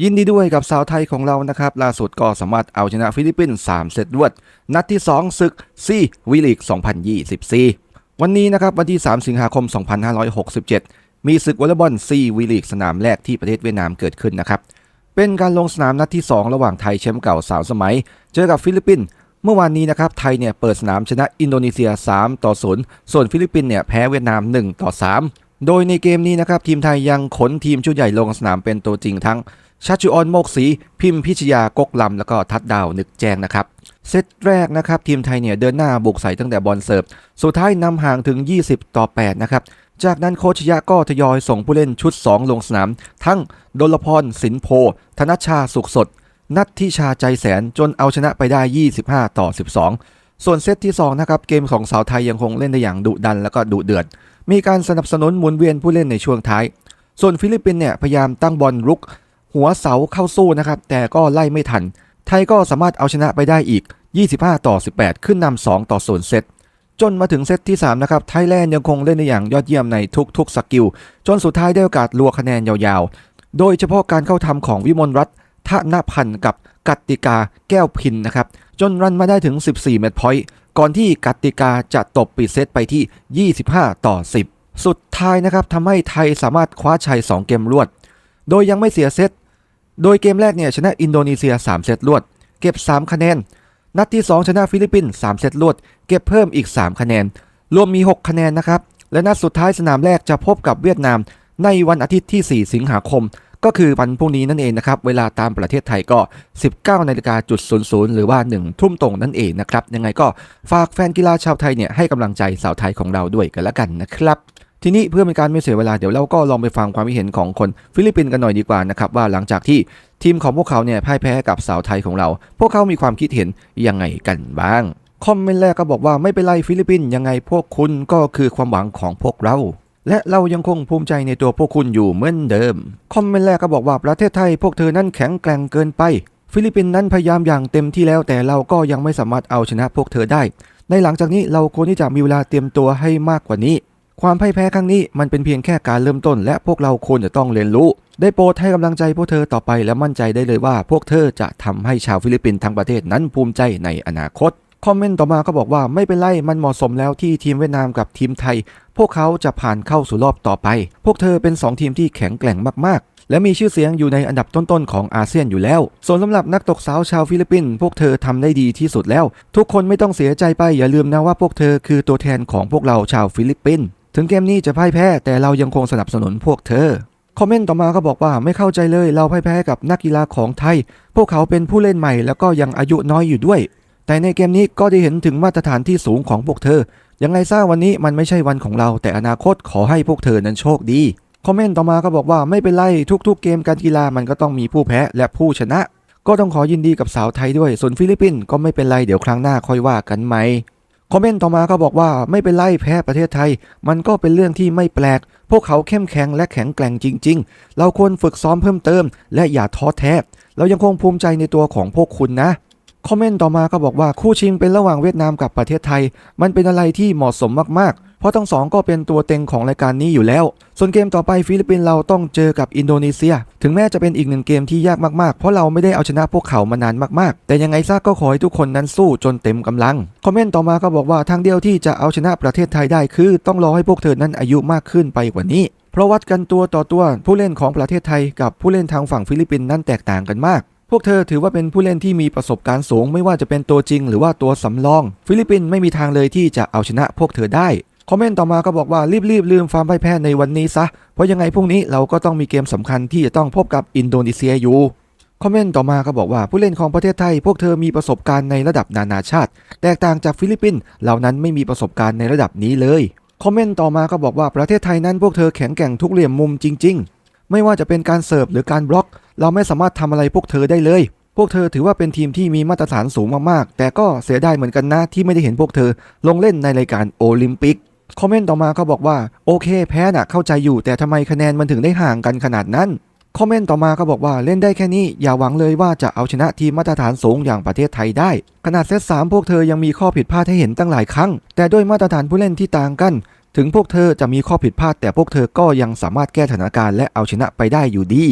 ยินดีด้วยกับสาวไทยของเรานะครับ ล่าสุดก็สามารถเอาชนะฟิลิปปินส์3เซตรวด นัดที่ 2 ศึกซีวีลีก 2024 วันนี้นะครับ วันที่ 3 สิงหาคม 2567 มีศึกวอลเลย์บอลซีวีลีกสนามแรกที่ประเทศเวียดนามเกิดขึ้นนะครับ เป็นการลงสนามนัดที่ 2 ระหว่างไทยแชมป์เก่า 3 สมัย เจอกับฟิลิปปินส์เมื่อวานนี้นะครับไทยเนี่ยเปิดสนามชนะอินโดนีเซีย 3 ต่อ 0 ส่วนฟิลิปปินส์เนี่ยแพ้เวียดนาม 1 ต่อ 3 โดยในเกมนี้นะครับทีมไทยยังขนทีมชุดใหญ่ลงสนามเป็นตัวจริงทั้ง ชัชจุออนโมกศรีพิมพิชยากกลำแล้วก็ทัดดาวนึกแจงนะครับเซตแรกนะครับทีมไทยเนี่ยเดินหน้าบุกใส่ตั้งแต่บอลเสิร์ฟสุดท้ายนำห่างถึง 20 ต่อ 8 นะครับ จากนั้นโคชยะก็ทยอยส่งผู้เล่นชุด 2 ลงสนาม ทั้งดลพรสินโพ ธนชชาสุขสด นัททิชาใจแสนจนเอาชนะไปได้ 25 ต่อ 12 ส่วนเซตที่ 2 นะครับ เกมของสาวไทยยังคงเล่นได้อย่างดุดันแล้วก็ดุเดือด มีการสนับสนุนหมุนเวียนผู้เล่นในช่วงท้าย ส่วนฟิลิปปินส์เนี่ยพยายามตั้งบอลรุก หัวเสาเข้าสู้นะครับ แต่ก็ไล่ไม่ทัน ไทยก็สามารถเอาชนะไปได้อีก 25 ต่อ 18 ขึ้นนำ2ต่อ0เซตจนมาถึงเซตที่ 3 นะครับ ไทยแลนด์ยังคงเล่นได้อย่างยอดเยี่ยมในทุกๆ สกิล จนสุดท้ายได้โอกาสลัวคะแนนยาวๆ โดยเฉพาะการเข้าทำของวิมลรัตน์ธนพันธ์กับกัตติกาแก้วพินนะครับ จนรันมาได้ถึง 14 เมตรพอยต์ก่อนที่กัตติกาจะตบปิดเซตไปที่ 25 ต่อ 10 สุดท้ายนะครับทำให้ไทยสามารถคว้าชัย 2 เกมรวด โดยยังไม่เสียเซต โดยเกมแรกเนี่ยชนะอินโดนีเซีย 3 เซตรวด เก็บ 3 คะแนน นัดที่ 2 ชนะฟิลิปปินส์3เซตรวด เก็บเพิ่มอีก 3 คะแนน รวมมี 6 คะแนนนะครับ และนัดสุดท้ายสนามแรกจะพบกับเวียดนาม ในวันอาทิตย์ที่ 4 สิงหาคม ก็คือวันพรุ่งนี้นั่นเองนะครับ เวลาตามประเทศไทยก็ 19นาฬิกาจุด00หรือว่า 1 ทุ่มตรงนั่นเองนะครับ ยังไงก็ฝากแฟนกีฬาชาวไทยเนี่ยให้กำลังใจสาวไทยของเราด้วยกันละกันนะครับ ทีนี้เพื่อเป็นการไม่เสียเวลาเดี๋ยวเราก็ลองไปฟังความคิดเห็นของคนฟิลิปปินส์กันหน่อยดีกว่านะครับว่าหลังจากที่ทีมของพวกเขาเนี่ยพ่ายแพ้กับสาวไทยของเรา พวกเขามีความคิดเห็นยังไงกันบ้างคอมเมนต์แรกก็บอกว่าไม่เป็นไรฟิลิปปินส์ยังไงพวกคุณก็คือความหวังของพวกเรา และเรายังคงภูมิใจในตัวพวกคุณอยู่เหมือนเดิมคอมเมนต์แรกก็บอกว่าประเทศไทยพวกเธอนั้นแข็งแกร่งเกินไป ฟิลิปปินส์นั้นพยายามอย่างเต็มที่แล้วแต่เราก็ยังไม่สามารถเอาชนะพวกเธอได้ ในหลังจากนี้เราควรที่จะมีเวลาเตรียมตัวให้มากกว่านี้ ความพ่ายแพ้ครั้งนี้มันเป็นเพียงแค่การเริ่มต้น และพวกเราควรจะต้องเรียนรู้ ได้โปรดให้กำลังใจพวกเธอต่อไปและมั่นใจได้เลยว่า พวกเธอจะทำให้ชาวฟิลิปปินส์ทั้งประเทศนั้นภูมิใจในอนาคตคอมเมนต์ต่อมาก็บอกว่าไม่เป็นไรมันเหมาะสมแล้วที่ทีมเวียดนามกับทีมไทย พวกเขาจะผ่านเข้าสู่รอบต่อไป พวกเธอเป็น 2 ทีมที่แข็งแกร่งมากๆ และมีชื่อเสียงอยู่ในอันดับต้นๆของอาเซียนอยู่แล้ว ส่วนสำหรับนักตกสาวชาวฟิลิปปินส์พวกเธอทำได้ดีที่สุดแล้ว ทุกคนไม่ต้องเสียใจไปอย่าลืมนะว่าพวกเธอคือตัวแทนของพวกเราชาวฟิลิปปินส์ ถึงเกมนี้จะพ่ายแพ้แต่เรายังคงสนับสนุนพวกเธอ คอมเมนต์ต่อมาก็บอกว่าไม่เข้าใจเลยเราพ่ายแพ้กับนักกีฬาของไทย พวกเขาเป็นผู้เล่นใหม่แล้วก็ยังอายุน้อยอยู่ด้วย แต่ในเกมนี้ก็ได้เห็นถึงมาตรฐานที่สูงของพวกเธอ ยังไงซะวันนี้มันไม่ใช่วันของเรา แต่อนาคตขอให้พวกเธอนั้นโชคดี คอมเมนต์ต่อมาก็บอกว่าไม่เป็นไรทุกๆ เกมการกีฬามันก็ต้องมีผู้แพ้และผู้ชนะ ก็ต้องขอยินดีกับสาวไทยด้วย ส่วนฟิลิปปินส์ก็ไม่เป็นไรเดี๋ยวครั้งหน้าค่อยว่ากันไหม คอมเมนต์ต่อมาก็บอกว่าไม่เป็นไรแพ้ประเทศไทย มันก็เป็นเรื่องที่ไม่แปลก พวกเขาเข้มแข็งและแข็งแกร่งจริง ๆ เราควรฝึกซ้อมเพิ่มเติม และอย่าท้อแท้ เรายังคงภูมิใจในตัวของพวกคุณนะคอมเมนต์ต่อมาก็บอกว่าคู่ชิงเป็นระหว่างเวียดนามกับประเทศไทย มันเป็นอะไรที่เหมาะสมมากๆ เพราะทั้งสองก็เป็นตัวเต็งของรายการนี้อยู่แล้ว ส่วนเกมต่อไปฟิลิปปินส์เราต้องเจอกับอินโดนีเซีย ถึงแม้จะเป็นอีกหนึ่งเกมที่ยากมากๆ เพราะเราไม่ได้เอาชนะพวกเขามานานมากๆ แต่ยังไงซะก็ขอให้ทุกคนนั้นสู้จนเต็มกำลัง คอมเมนต์ต่อมาก็บอกว่าทางเดียวที่จะเอาชนะประเทศไทยได้คือ ต้องรอให้พวกเธอนั้นอายุมากขึ้นไปกว่านี้เพราะวัดกันตัวต่อตัวผู้เล่นของประเทศไทยกับผู้เล่นทางฝั่งฟิลิปปินส์นั้นแตกต่างกันมาก พวกเธอถือว่าเป็นผู้เล่นที่มีประสบการณ์สูง ไม่ว่าจะเป็นตัวจริง หรือว่าตัวสำรอง ฟิลิปปินส์ไม่มีทางเลยที่จะเอาชนะพวกเธอได้ คอมเมนต์ต่อมาก็บอกว่ารีบๆลืมความพ่ายแพ้ในวันนี้ซะ เพราะยังไงพรุ่งนี้เราก็ต้องมีเกมสำคัญที่จะต้องพบกับอินโดนีเซียอยู่ คอมเมนต์ต่อมาก็บอกว่าผู้เล่นของประเทศไทย พวกเธอมีประสบการณ์ในระดับนานาชาติ แตกต่างจากฟิลิปปินส์เหล่านั้นไม่มีประสบการณ์ในระดับนี้เลย คอมเมนต์ต่อมาก็บอกว่าประเทศไทยนั้นพวกเธอแข็งแกร่งทุกเหลี่ยมมุมจริง ๆ ไม่ว่าจะเป็นการเสิร์ฟหรือการบล็อก เราไม่สามารถทำอะไรพวกเธอได้เลยพวกเธอถือว่าเป็นทีมที่มีมาตรฐานสูงมากๆ แต่ก็เสียดายเหมือนกันนะที่ไม่ได้เห็นพวกเธอลงเล่นในรายการโอลิมปิก คอมเมนต์ต่อมาก็บอกว่าโอเค แพ้น่ะเข้าใจอยู่ แต่ทำไมคะแนนมันถึงได้ห่างกันขนาดนั้นคอมเมนต์ต่อมาก็บอกว่าเล่นได้แค่นี้ อย่าหวังเลยว่าจะเอาชนะทีมมาตรฐานสูงอย่างประเทศไทยได้ ขนาดเซตสามพวกเธอยังมีข้อผิดพลาดให้เห็นตั้งหลายครั้ง แต่ด้วยมาตรฐานผู้เล่นที่ต่างกัน ถึงพวกเธอจะมีข้อผิดพลาด แต่พวกเธอก็ยังสามารถแก้สถานการณ์และเอาชนะไปได้อยู่ดี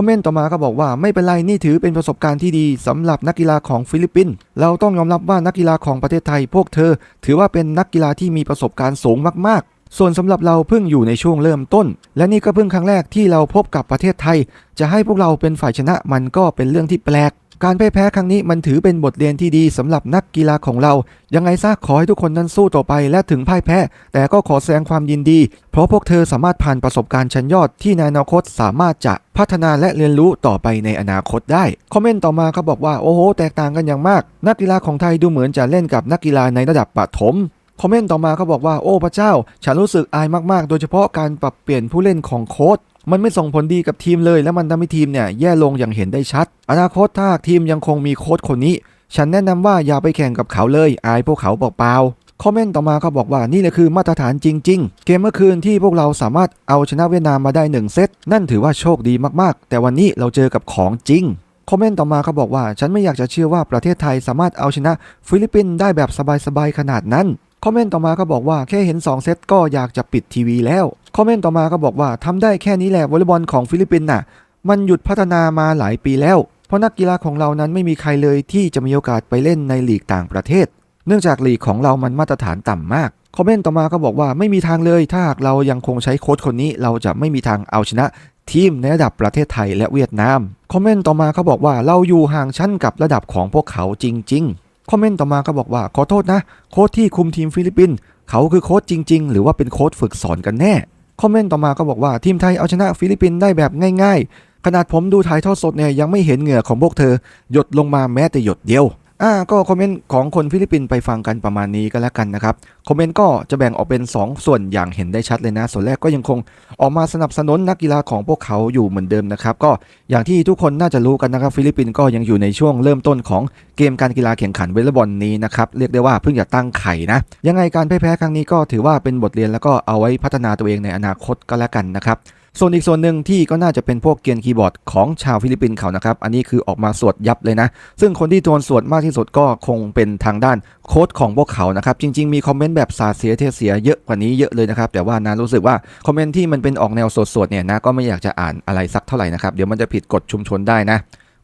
คอมเมนต์ต่อมาก็บอกว่าไม่เป็นไรนี่ถือเป็นประสบการณ์ที่ดีสำหรับนักกีฬาของฟิลิปปินส์เราต้องยอมรับว่านักกีฬาของประเทศไทย พวกเธอ ถือว่าเป็นนักกีฬาที่มีประสบการณ์สูงมากๆ ส่วนสำหรับเราเพิ่งอยู่ในช่วงเริ่มต้น และนี่ก็เพิ่งครั้งแรกที่เราพบกับประเทศไทย จะให้พวกเราเป็นฝ่ายชนะมันก็เป็นเรื่องที่แปลก การพ่ายแพ้ครั้งนี้มันถือเป็นบทเรียนที่ดีสำหรับนักกีฬาของเรา ยังไงซะขอให้ทุกคนนั้นสู้ต่อไปและถึงพ่ายแพ้ แต่ก็ขอแสดงความยินดี เพราะพวกเธอสามารถผ่านประสบการณ์ชั้นยอดที่ในอนาคตสามารถจะพัฒนาและเรียนรู้ต่อไปในอนาคตได้ คอมเมนต์ต่อมาเขาบอกว่าโอ้โห แตกต่างกันอย่างมาก นักกีฬาของไทยดูเหมือนจะเล่นกับนักกีฬาในระดับปฐมคอมเมนต์ต่อมาเขาบอกว่าโอ้พระเจ้า ฉันรู้สึกอายมากๆ โดยเฉพาะการปรับเปลี่ยนผู้เล่นของโค้ช มันไม่ส่งผลดีกับทีมเลย และมันทำให้ทีมเนี่ยแย่ลงอย่างเห็นได้ชัด อนาคตถ้าทีมยังคงมีโค้ชคนนี้ ฉันแนะนำว่าอย่าไปแข่งกับเขาเลยอายพวกเขาเปล่าๆคอมเมนต์ต่อมาเขาบอกว่านี่แหละคือมาตรฐานจริง ๆ เกมเมื่อคืนที่พวกเราสามารถเอาชนะเวียดนามมาได้หนึ่งเซตนั่นถือว่าโชคดีมากๆ แต่วันนี้เราเจอกับของจริงคอมเมนต์ต่อมาเขาบอกว่า ฉันไม่อยากจะเชื่อว่าประเทศไทยสามารถเอาชนะฟิลิปปินส์ได้แบบสบายๆขนาดนั้นคอมเมนต์ต่อมาก็บอกว่าแค่เห็น 2 เซตก็อยากจะปิดทีวีแล้ว คอมเมนต์ต่อมาก็บอกว่าทำได้แค่นี้แหละวอลเลย์บอลของฟิลิปปินส์น่ะ มันหยุดพัฒนามาหลายปีแล้ว เพราะนักกีฬาของเรานั้นไม่มีใครเลยที่จะมีโอกาสไปเล่นในลีกต่างประเทศ เนื่องจากลีกของเรามันมาตรฐานต่ำมากคอมเมนต์ต่อมาก็บอกว่าไม่มีทางเลย ถ้าหากเรายังคงใช้โค้ชคนนี้ เราจะไม่มีทางเอาชนะ ทีมในระดับประเทศไทยและเวียดนามคอมเมนต์ต่อมาเขาบอกว่าเราอยู่ห่างชั้นกับระดับของพวกเขาจริง ๆ คอมเมนต์ต่อมาก็บอกว่าขอโทษนะ โค้ชที่คุมทีมฟิลิปปินส์เขาคือโค้ชจริง ๆ หรือว่าเป็นโค้ชฝึกสอนกันแน่ คอมเมนต์ต่อมาก็บอกว่าทีมไทยเอาชนะฟิลิปปินส์ได้แบบง่ายๆ ขนาดผมดูถ่ายทอดสดเนี่ยยังไม่เห็นเหงื่อของพวกเธอ หยดลงมาแม้แต่หยดเดียว อ่าก็คอมเมนต์ของคนฟิลิปปินส์ไปฟังกันประมาณนี้ก็แล้วกันนะครับ คอมเมนต์ก็จะแบ่งออกเป็น 2 ส่วนอย่างเห็นได้ชัดเลยนะ ส่วนแรกก็ยังคงออกมาสนับสนุนนักกีฬาของพวกเขาอยู่เหมือนเดิมนะครับ ก็อย่างที่ทุกคนน่าจะรู้กันนะครับ ฟิลิปปินส์ก็ยังอยู่ในช่วงเริ่มต้นของเกมการกีฬาแข่งขันวอลเลย์บอลนี้นะครับเรียกได้ว่าเพิ่งจะตั้งไข่นะยังไงการแพ้ครั้งนี้ก็ถือว่าเป็นบทเรียนแล้วก็เอาไว้พัฒนาตัวเองในอนาคตก็แล้วกันนะครับ ส่วนอีกส่วนหนึ่งที่ก็น่าจะเป็นพวกเกียร์คีย์บอร์ดของชาวฟิลิปปินส์เขานะครับ อันนี้คือออกมาสวดยับเลยนะ ซึ่งคนที่โดนสวดมากที่สุดก็คงเป็นทางด้านโค้ชของพวกเขานะครับ จริง ๆ มีคอมเมนต์แบบสาเสียเทเสียเยอะกว่านี้เยอะเลยนะครับ แต่ว่านะรู้สึกว่าคอมเมนต์ที่มันเป็นออกแนวสดๆเนี่ยนะก็ไม่อยากจะอ่านอะไรสักเท่าไหร่นะครับ เดี๋ยวมันจะผิดกฎชุมชนได้นะ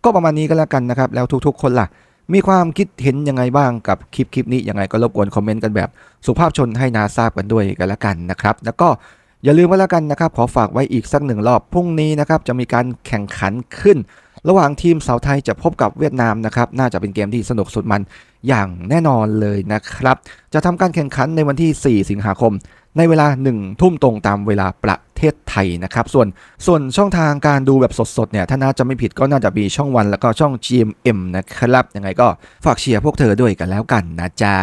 ก็ประมาณนี้ก็แล้วกันนะครับ แล้วทุก ๆ คนล่ะมีความคิดเห็นยังไงบ้างกับคลิปคลิปนี้ยังไงก็รบกวนคอมเมนต์กันแบบ สุภาพชนให้นาทราบกันด้วยกันแล้วกันนะครับ แล้วก็ อย่าลืมไว้แล้วกันนะครับ ขอฝากไว้อีกสักหนึ่งรอบ พรุ่งนี้นะครับจะมีการแข่งขันขึ้น ระหว่างทีมสาวไทยจะพบกับเวียดนามนะครับ น่าจะเป็นเกมที่สนุกสุดมันอย่างแน่นอนเลยนะครับ จะทำการแข่งขันในวันที่ 4 สิงหาคม ในเวลา 1 ทุ่มตรงตามเวลาประเทศไทยนะครับ ส่วนส่วนช่องทางการดูแบบสดๆเนี่ยถ้าน่าจะไม่ผิดก็น่าจะมีช่องวันแล้วก็ช่อง GMM นะครับยังไงก็ฝากเชียร์พวกเธอด้วยกันแล้วกันนะจ๊ะ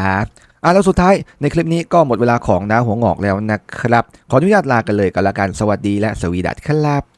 อะแล้วสุดท้ายในคลิปนี้ก็หมดเวลาของน้าหัวงอกแล้วนะครับ ขออนุญาตลากันเลยกันละกันสวัสดีและสวีดัสครับ